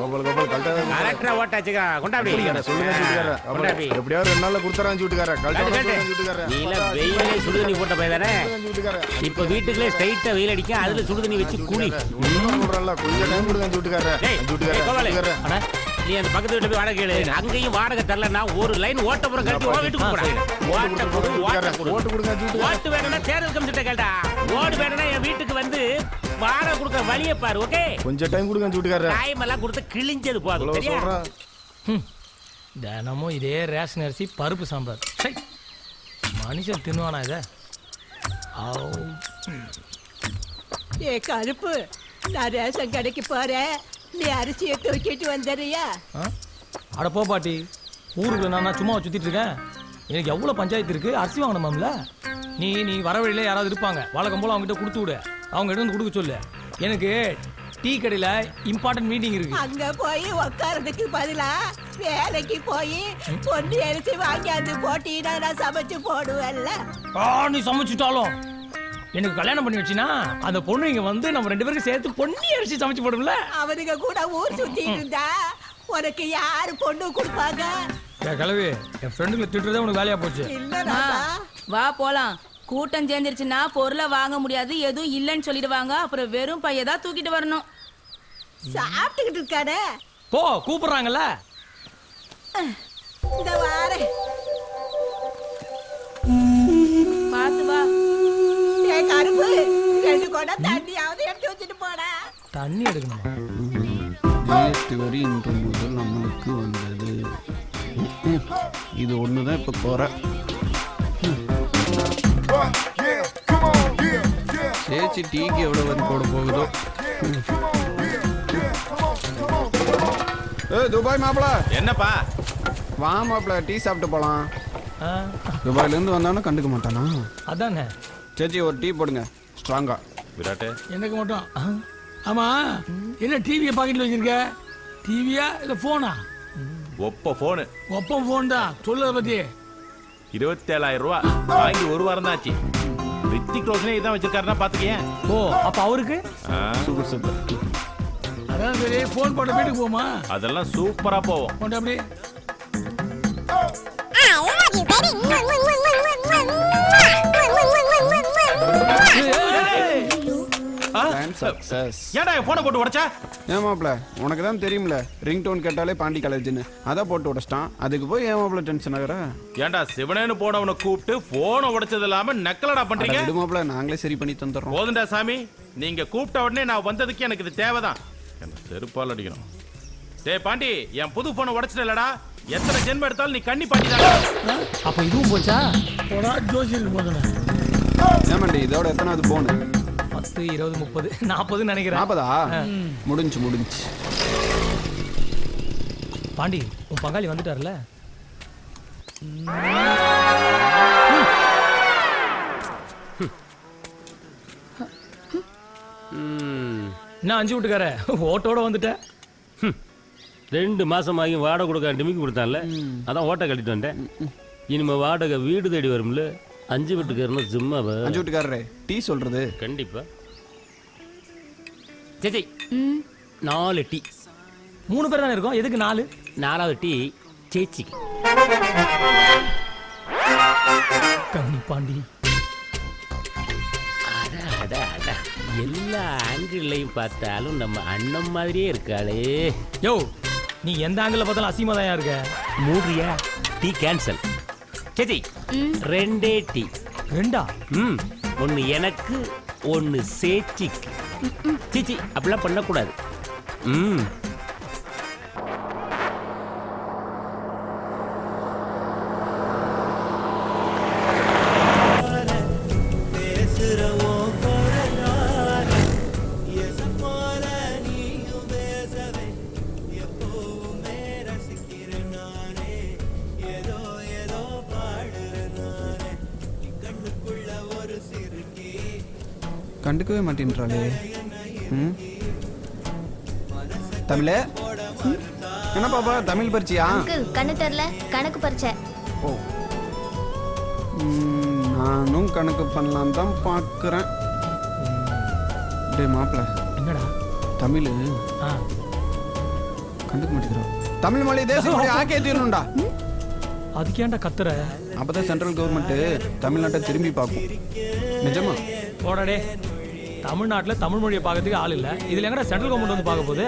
கோபால் கரெக்டா கொண்டாடி. சொல்லுங்க வீட்டுக்காரர் கொண்டாடி. எப்படியாவது ரெண்டு நாள்ல கொடுத்துறான் கரெக்டா வெயிலே சுடுதண்ணி போட்ட பையன் தானே? இப்ப வீட்டுக்குள்ளே ஸ்ட்ரைட்டா வெயில் அடிக்கும் அதுல சுடுதண்ணி வச்சு குளி. சொல்றேன்ல கொஞ்சம் டைம் கொடுங்க அட, நீ அந்த பக்கத்து வீட்டுல போய் வாடகை கேளு. அங்கேயும் வாடகை தரலன்னா ஒரு லைன் ஓட்டப்புறம் கட்டி உன் வீட்டுக்கு போடா. ஓட்ட கொடு ஓட்ட கொடு ஓட்டு கொடுங்க ஓட்டு வேணும்னா தேர்தல் கமிச்சிட்ட கேட்டா. ஓடு வேணும்னா என் வீட்டுக்கு வந்து வாடகை கொடுக்க வழியை பாரு ஓகே? கொஞ்சம் டைம் கொடுங்க வீட்டுக்காரர் டைம் எல்லாம் கொடுத்து கிழிஞ்சது போதும் சரியா? தினமும் இதே ரேஷன் அரிசி பருப்பு சாம்பார். சை மனுஷன் தின்னுவானா இதை. ஏ கருப்பு நான் ரேஷன் கடைக்கு போறேன். நீ அரிசியை தூக்கிட்டு வந்துடுறியா? ஆ? அட போ பாட்டி. ஊருக்குள்ள நான் சும்மா சுத்திட்டு இருக்கேன்? எனக்கு எவ்வளவு பஞ்சாயத்து இருக்கு? அரிசி வாங்கணுமாம்ல? நீ நீ வர வழியில யாராவது இருப்பாங்க. வழக்கம் போல அவங்ககிட்ட கொடுத்து விடு. அவங்க கிட்ட வந்து கொடுக்க சொல்லு. எனக்கு டீ கடையில இம்பார்ட்டன்ட் மீட்டிங் இருக்கு. அங்க போய் உட்கார்றதுக்கு பதிலா வேலைக்கு போய் பொண்ணு அரிசி வாங்கியாந்து போட்டீங்கன்னா நான் சமைச்சு போடுவேன்ல. ஆ நீ சமைச்சிட்டாலும். எனக்கு கல்யாணம் பண்ணி வச்சினா அந்த பொண்ணு இங்க வந்து நம்ம ரெண்டு பேரும் சேர்த்து பொண்ணி அரிசி சமைச்சு போடும்ல. அவனுங்க கூட ஊர் சுத்திட்டு இருந்தா உனக்கு யாரு பொண்ணு கொடுப்பாங்க? என் கிளவி என் ஃப்ரெண்டுங்களை திட்டுறதே உனக்கு வேலையா போச்சு. இல்ல ராசா. வா போலாம். கூட்டம் சேர்ந்துருச்சுன்னா பொருளை வாங்க முடியாது எதுவும் இல்லைன்னு சொல்லிடுவாங்க. அப்புறம் வெறும் பைய தான் தூக்கிட்டு வரணும். சாப்பிட்டுக்கிட்டு இருக்கானே? போ கூப்பிடுறாங்கல்ல. இந்த வாரேன் பார்த்து வா. ஏ கருப்பு ரெண்டு குடம் தண்ணியாவது எடுத்து வச்சுட்டு போடா. தண்ணி எடுக்கணுமா? ஜிஎஸ்டி வரி இன்று முதல் நம்மளுக்கு வந்தது. இது ஒன்று தான் இப்போ குறை சேச்சி டீக்கு எவ்வளோ வரி போட போகுதோ? ஏ துபாய் மாப்பிள. என்னப்பா? வா மாப்பிள டீ சாப்பிட்டு போகலாம் ஆ, துபாயிலேருந்து வந்தானே கண்டுக்க மாட்டானா? அதானே. சேச்சி ஒரு டீ போடுங்க. ஸ்ட்ராங்கா. விராட்டு. எனக்கு மட்டும்? ஆமா என்ன டிவியை பாக்கெட்ல வச்சிருக்க? டிவியா இல்ல போனா ஒப்ப போனு ஒப்பம் போன் தான். சொல்லுறத பத்தி. இருபத்தேழாயிரம் ரூபா. வாங்கி ஒரு வாரம் தான் ஆச்சு. ரித்திக் ரோஷனே இதான் வச்சிருக்காருன்னா பாத்துக்கேன் ஓ அப்ப அவருக்கு சூப்பர் சூப்பர் அதான் சரி போன் போட்ட வீட்டுக்கு போமா அதெல்லாம் சூப்பரா போவோம் கொண்டு அப்படி போனை போட்டு உடைச்சா ஏன் மாப்பிள? உனக்கு தான் தெரியும்ல ரிங் டோன் கேட்டாலே பாண்டி காலேஜ்னு அதான் போட்டு உடச்சிட்டான். அதுக்கு போய் ஏன் மாப்பிள டென்ஷன் ஆகுற? ஏன்டா சிவனேன்னு போனவனை கூப்பிட்டு போனை உடைச்சது இல்லாம நக்கலடா பண்றீங்க? விடு மாப்பிள நாங்களே சரி பண்ணி தந்துடுறோம். போதுண்டா சாமி. நீங்க கூப்பிட்ட உடனே நான் வந்ததுக்கு எனக்கு இது தேவைதான். என்ன செருப்பால் அடிக்கணும். டேய் பாண்டி என் புது போனை உடைச்சிட்டலடா எத்தனை ஜென்மம் எடுத்தாலும் நீ கண்ணி பாண்டி அப்ப இதுவும் போச்சா? போடா ஜோசியருக்கு போதுன ஏமாண்டி இதோட எத்தனாவது போனு பத்து இருபது முப்பது நாற்பதுன்னு நினைக்கிறேன். நாற்பதா முடிஞ்சு முடிஞ்சு. பாண்டி உன் பங்காளி வந்துட்டார்ல? என்ன அஞ்சு விட்டுக்கார? ஓட்டோட வந்துட்டேன். ரெண்டு மாசம் ஆகி வாடகை கொடுக்க டிமிக்கி கொடுத்தான்ல. அதான் ஓட்டை கட்டிட்டு வந்தேன். இனிமே வாடகை வீடு தேடி வரும்ல. அஞ்சு வீட்டுக்காரனும் சும்மாவா அஞ்சு வீட்டுக்காரரே டீ சொல்றது. கண்டிப்பா. சேச்சி நாலு டீ. மூணு பேர் தானே இருக்கோம்? எதுக்கு நாலு? நாலாவது டீ சேச்சிக்கு கண்ணி பாண்டி. அட அட அட. எல்லா ஆங்கிள்லையும் பார்த்தாலும் நம்ம அண்ணன் மாதிரியே இருக்காளே. யோ நீ எந்த ஆங்கிள் பார்த்தாலும் அசிமா தான் இருக்க? மூடுறியா? Tea cancel. சேச்சி ரெண்டே டீ. ரெண்டா? ம் ஒன்று எனக்கு ஒன்று சேச்சிக்கு. சீச்சி அப்படிலாம் பண்ணக்கூடாது. ம். கண்டுக்கவே மாட்டேன்றாளே. ம்? தமிழே? என்ன பாப்பா தமிழ் பரிச்சியா? அங்கிள் கண்ணு தெரில கணக்கு பறிச்ச ஓ. ம், நானும் கணக்கு பண்ணலாம் தான் பார்க்குறேன். டேய் மாப்பிள்ள என்னடா? தமிழ். ஆ. கண்டுக்க மாட்டேங்கிறோம் தமிழ் மொழி தேசிய மொழி ஆக்கே தீரணும்டா. அதுக்கேண்டா கத்துற? அப்பதான் சென்ட்ரல் கவர்மெண்ட் தமிழ்நாட்டை திரும்பி பார்க்கும். நிஜமா? போடாடே தமிழ்நாட்டுல தமிழ் மொழியை பார்க்கறதுக்கு ஆள் இல்ல. இதுல எங்கடா சென்ட்ரல் கவர்மெண்ட் வந்து பார்க்க போகுது?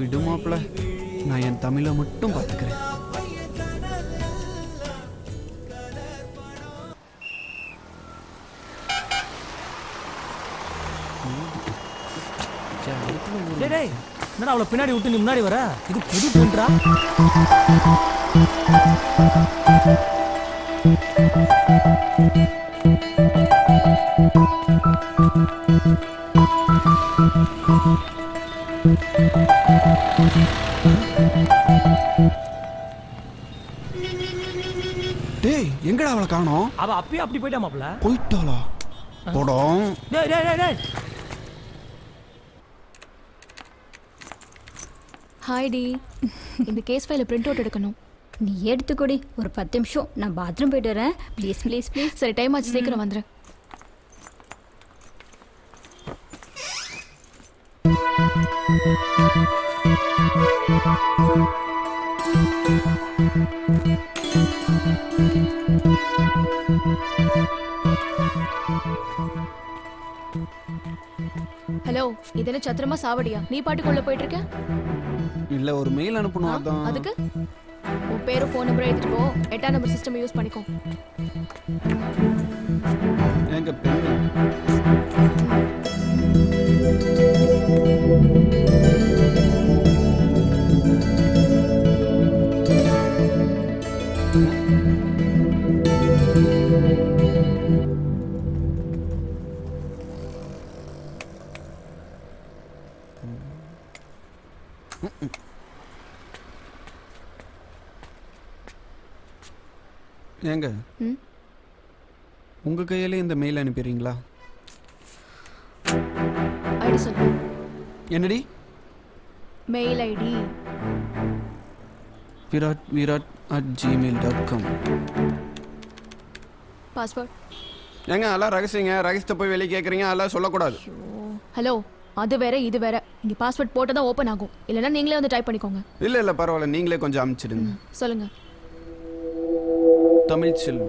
விடுமாப்ல நான் என் தமிழை மட்டும் பார்த்துக்கிறேன். டேய் டேய் என்னடா அவளை பின்னாடி விட்டு நீ முன்னாடி வர? இது புது ட்ரெண்டா டேய் எங்கடா அவளை காணோம்? அவ அப்பயே அப்படி போயிட்டா மாப்ள போயிட்டாளா? போடும் டேய் டேய் டேய் டேய். ஹாய் டி இந்த கேஸ் ஃபைல பிரிண்ட் அவுட் எடுக்கணும். நீ எடுத்துக்கொடி. ஒரு பத்து நிமிஷம். நான் பாத்ரூம் போயிட்டு வரேன். ப்ளீஸ் ப்ளீஸ் ப்ளீஸ் சரி டைம் ஆச்சு. சீக்கிரம் வந்துடுறேன் ஹலோ இது என்ன சத்திரமா சாவடியா? நீ பாட்டுக்குள்ள போயிட்டு இருக்க? இல்ல ஒரு மெயில் அனுப்பணும் அதான். அதுக்கு? உன் பேரும் ஃபோன் நம்பரும் எடுத்துட்டு போ. எட்டாம் நம்பர் சிஸ்டம் யூஸ் பண்ணிக்கோ. எங்க பெண்ணு. ஏங்க. உங்க கையிலே இந்த மெயில் அனுப்பிடுறீங்களா? ஐடி சொல்லு. என்னடி? Mail ID. Virat Virat at Gmail dot com password ஏங்க அதெல்லாம் ரகசியங்க. ரகசியத்தை போய் வெளியே கேட்குறீங்க அதெல்லாம் சொல்லக்கூடாது. ஹலோ அது வேற இது வேற. இங்க பாஸ்வேர்ட் போட்டு தான் ஓப்பன் ஆகும். இல்லைன்னா நீங்களே வந்து டைப் பண்ணிக்கோங்க. இல்லை இல்லை பரவாயில்ல. நீங்களே கொஞ்சம் அனுப்பிச்சிடுங்க சொல்லுங்க. தமிழ் செல்வி.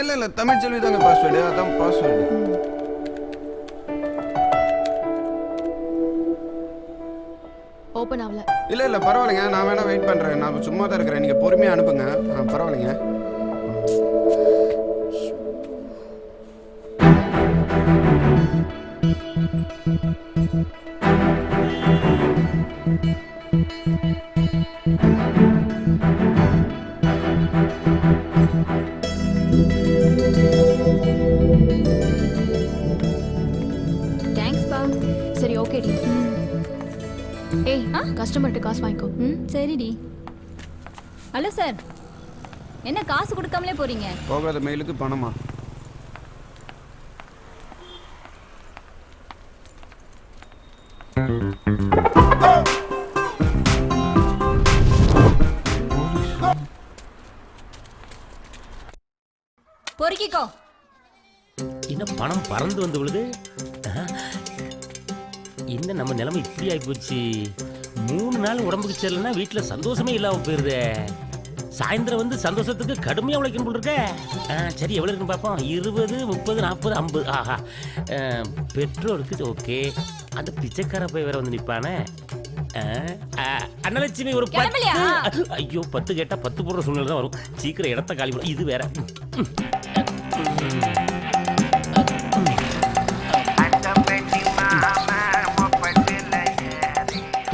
இல்லை இல்லை தமிழ் செல்வி தாங்க பாஸ்வேர்டு அதான் பாஸ்வேர்டு ஓப்பன் ஆகல. இல்லை இல்லை பரவாயில்லைங்க. நான் வேணா வெயிட் பண்ணுறேன் நான் சும்மா தான் இருக்கிறேன். நீங்கள் பொறுமையாக அனுப்புங்க. ஆ பரவாயில்லைங்க. தேங்க்ஸ் கஸ்டமர்கிட்ட காசு வாங்கிக்கோ. ம் சரிடி. Hello sir. என்ன காசு கொடுக்காமலே போறீங்க? போகாத மெயிலுக்கு பணமா? பொறுக்கிக்கோ. என்ன பணம் பறந்து வந்து விழுது? என்ன நம்ம நிலைமை இப்படி ஆயிப்போச்சு மூணு நாள் உடம்புக்கு சரியில்லைன்னா வீட்டில் சந்தோஷமே இல்லாமல் போயிருதே. சாயந்தரம் வந்து சந்தோஷத்துக்கு கடுமையாக உழைக்கணும் போல் இருக்க. சரி எவ்வளோ இருக்குன்னு பார்ப்போம். இருபது முப்பது நாற்பது ஐம்பது. ஆஹா. பெட்ரோலுக்கு ஓகே. அந்த பிச்சைக்கார போய் வேற வந்து நிற்பானே அன்னலட்சுமி ஒரு? பத்து. ஐயோ பத்து கேட்டால் பத்து போடுற சூழ்நிலை தான் வரும். சீக்கிரம் இடத்த காலி. இது வேற.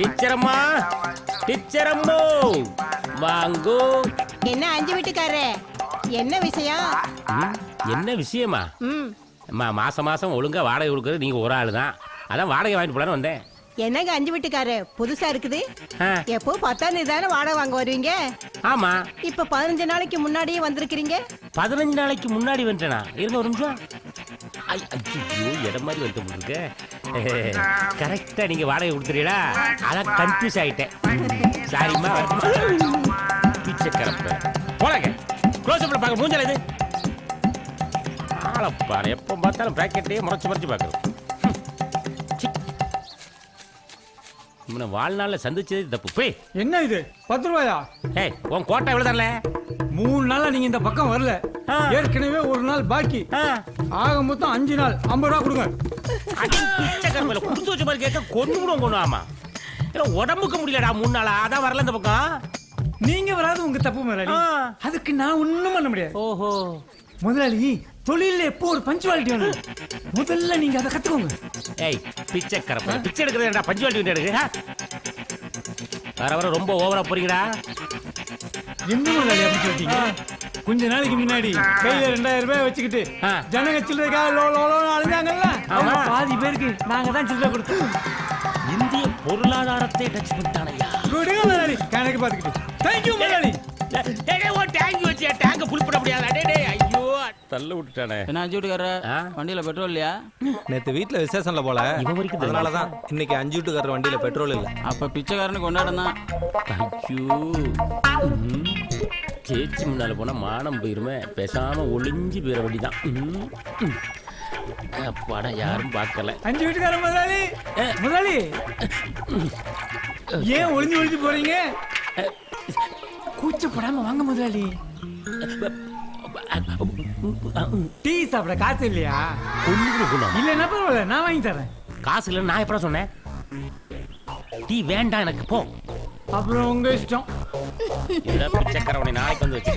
டீச்சரம்மா டீச்சரம்மோ வாங்கோ. என்ன அஞ்சு வீட்டுக்காரரே? என்ன விஷயம்? என்ன விஷயமா? அம்மா மாசம் மாசம் ஒழுங்கா வாடகை கொடுக்கறது நீங்க ஒரு ஆளு தான் அதான் வாடகை வாங்கிட்டு போலான்னு வந்தேன். என்னங்க அஞ்சு வீட்டுக்காரரு? புதுசா இருக்குது? எப்போ பத்தாம் தேதி தானே வாடகை வாங்க வருவீங்க? ஆமா. இப்ப பதினஞ்சு நாளைக்கு முன்னாடியே வந்திருக்கிறீங்க? பதினஞ்சு நாளைக்கு முன்னாடி வந்துட்டேனா? இருங்க ஒரு நிமிஷம்? ஐயோ இடம் மாதிரி வந்து இருக்கு கரெக்டா நீங்க வாடகை கொடுத்துறீங்களா அதான் கன்ஃபியூஸ் ஆயிட்டேன். சாரிம்மா பிச்சை கரப்ப போலாங்க. க்ளோஸ் அப்பில் பார்க்க மூஞ்சல இது. ஆளப்பாரு எப்போ பார்த்தாலும் பேக்கெட்டையே முறைச்சு முறைச்சு பார்க்குறது இவனை வாழ்நாளில் சந்திச்சதே தப்பு. போய். என்ன இது? பத்து ரூபாயா? ஏய் உன் கோட்டை எவ்வளோ தரல? மூணு நாளா நீங்க இந்த பக்கம் வரல. ஏற்கனவே ஒரு நாள் பாக்கி. ஆக மொத்தம் அஞ்சு நாள். ஐம்பது ரூபா கொடுங்க. மேல குடுத்து வச்ச மாதிரி கேட்க கொண்டு கூட கொண்டு ஆமா. இல்லை உடம்புக்கு முடியலடா மூணு நாளா? அதான் வரல இந்த பக்கம். நீங்க வராது உங்க தப்பு ஆ. அதுக்கு நான் ஒண்ணும் பண்ண முடியாது. ஓஹோ. முதலாளி தொழில எப்போ ஒரு பஞ்சுவாலிட்டி வேணும் முதல்ல நீங்க அதை கத்துக்கோங்க. ஏய் பிச்சைக்கார பிச்சை எடுக்கிறதா பஞ்சு வண்டி எடுக்கு? வர வர ரொம்ப ஓவரா போறீங்கடா. என்ன முதலாளி அப்படின்னு சொல்லிட்டீங்க? கொஞ்ச நாளைக்கு முன்னாடி கையில ரெண்டாயிரம் ரூபாய் வச்சுக்கிட்டு. ஜனங்க சில்லறைக்காக லோ லோ லோன்னு அழுதாங்கல்ல. பாதி பேருக்கு நாங்க தான் சில்லறை கொடுத்தோம். இந்திய பொருளாதாரத்தை டச் பண்ணிட்டானையா கொடுங்க முதலாளி. கணக்கு பார்த்துக்கிட்டு. தேங்க்யூ முதலாளி. டேய், டேங்க் வச்சு டேங்க ஃபுல் பண்ண முடியாதா டேய் தள்ள விட்டுட்டானே என்ன அஞ்சு வீட்டுக்காரர்? வண்டியில பெட்ரோல் இல்லையா? நேத்து வீட்ல விசேஷம்ல போல? அதனாலதான் இன்னைக்கு அஞ்சு வீட்டுக்காரர் வண்டியில பெட்ரோல் இல்ல. அப்ப பிச்சைக்காரனுக்கு கொண்டாடம் தான். ஐயோ. சேச்சி முன்னால போனா மானம் போயிருமே. பேசாம ஒளிஞ்சு போயிட வேண்டிதான். ம். ம். அப்பாடா யாரும் பார்க்கல. அஞ்சு வீட்டுக்கார முதலாளி. முதலாளி. ஏன் ஒளிஞ்சு ஒளிஞ்சு போறீங்க? கூச்சப்படாம வாங்க முதலாளி. டீ சாப்பிட காசு இல்லையா? கொண்டு குணம் இல்லைன்னா பரவாயில்ல நான் வாங்கி தரேன். காசு இல்லைன்னு நான் எப்படா சொன்னேன்? டீ வேண்டாம் எனக்கு போ. அப்புறம் உங்க இஷ்டம். இந்த பிச்சைக்காரவனை நாளைக்கு வந்து வச்சு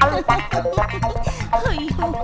ஐயோ.